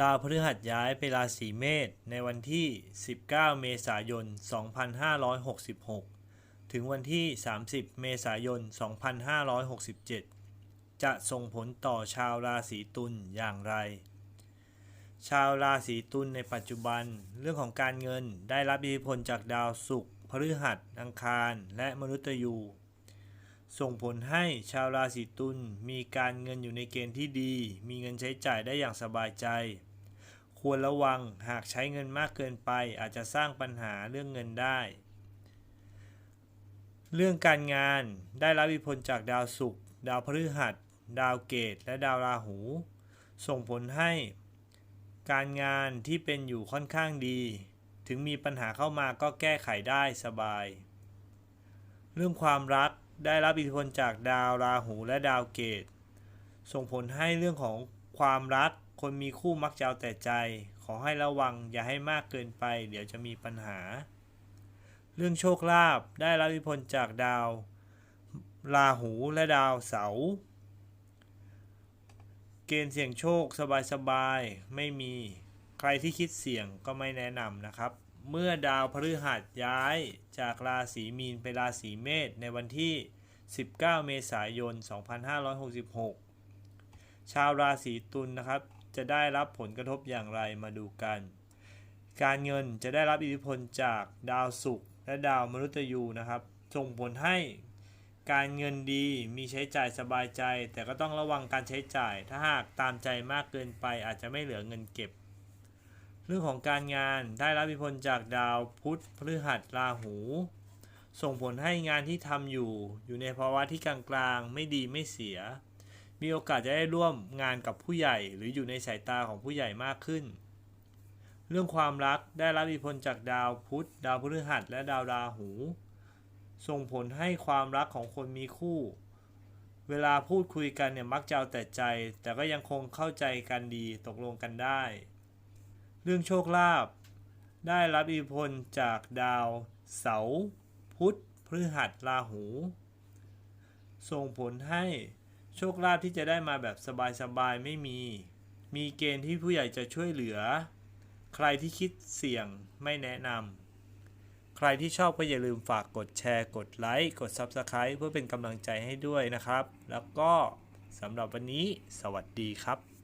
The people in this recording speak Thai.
ดาวพฤหัสย้ายไปราศีเมษในวันที่ 19 เมษายน 2566 ถึงวันที่ 30 เมษายน 2567 จะส่งผลต่อชาวราศีตุลอย่างไร ชาวราศีตุลในปัจจุบันเรื่องของการเงินได้รับอิทธิพลจากดาวศุกร์พฤหัส อังคาร และมนุษย์ยู ส่งผลให้ชาวราศีตุลมีการเงินอยู่ในเกณฑ์ที่ดี มีเงินใช้จ่ายได้อย่างสบายใจ ควรระวังหากใช้เงินมากเกินไปอาจจะสร้างปัญหาเรื่องเงินได้ เรื่องการงานได้รับอิทธิพลจากดาวศุกร์ดาวพฤหัส ดาวเกต และดาวราหู ส่งผลให้ การงานที่เป็นอยู่ค่อนข้างดี ถึงมีปัญหาเข้ามาก็แก้ไขได้สบาย เรื่องความรัก ได้รับอิทธิพลจากดาวราหูและดาวเกต ส่งผลให้เรื่องของความรัก คนมีคู่มักจะเอาแต่ใจ ขอให้ระวังอย่าให้มากเกินไป เดี๋ยวจะมีปัญหา เรื่องโชคลาภได้รับอิทธิพลจากดาว ราหูและดาวเสาร์เกณฑ์เสี่ยงโชคสบายๆไม่มี ใครที่คิดเสี่ยงก็ไม่แนะนำนะครับ เมื่อดาวพฤหัสย้ายจากราศีมีนไปราศีเมษในวันที่ 19 เมษายน 2566 ชาวราศีตุลนะครับ จะได้รับผลกระทบอย่างไรมาดูกัน การเงินจะได้รับอิทธิพลจากดาวศุกร์และดาวมฤตยูนะครับ ส่งผลให้การเงินดีมีใช้จ่ายสบายใจ แต่ก็ต้องระวังการใช้จ่าย ถ้าหากตามใจมากเกินไปอาจจะไม่เหลือเงินเก็บ เรื่องของการงานได้รับอิทธิพลจากดาวพุธพฤหัสราหู ส่งผลให้งานที่ทำอยู่ อยู่ในภาวะที่กลางๆ ไม่ดีไม่เสีย มีโอกาสจะได้ร่วมงานกับผู้ใหญ่ หรืออยู่ในสายตาของผู้ใหญ่มากขึ้น เรื่องความรักได้รับอิทธิพลจากดาวพุธ ดาวพฤหัส และดาวราหู ส่งผลให้ความรักของคนมีคู่ เวลาพูดคุยกันเนี่ยมักจะเอาแต่ใจ แต่ก็ยังคงเข้าใจกันดีตกลงกันได้ เรื่องโชคลาภได้รับอิทธิพลจากดาวเสาร์พุธพฤหัสราหู ส่งผลให้โชคลาภที่จะได้มาแบบสบายๆไม่มี มีเกณฑ์ที่ผู้ใหญ่จะช่วยเหลือ ใครที่คิดเสี่ยงไม่แนะนำใครที่ชอบก็อย่าลืมฝากกดแชร์ กดไลค์ กด Subscribe เพื่อเป็นกำลังใจให้ด้วยนะครับ แล้วก็สำหรับวันนี้ สวัสดีครับ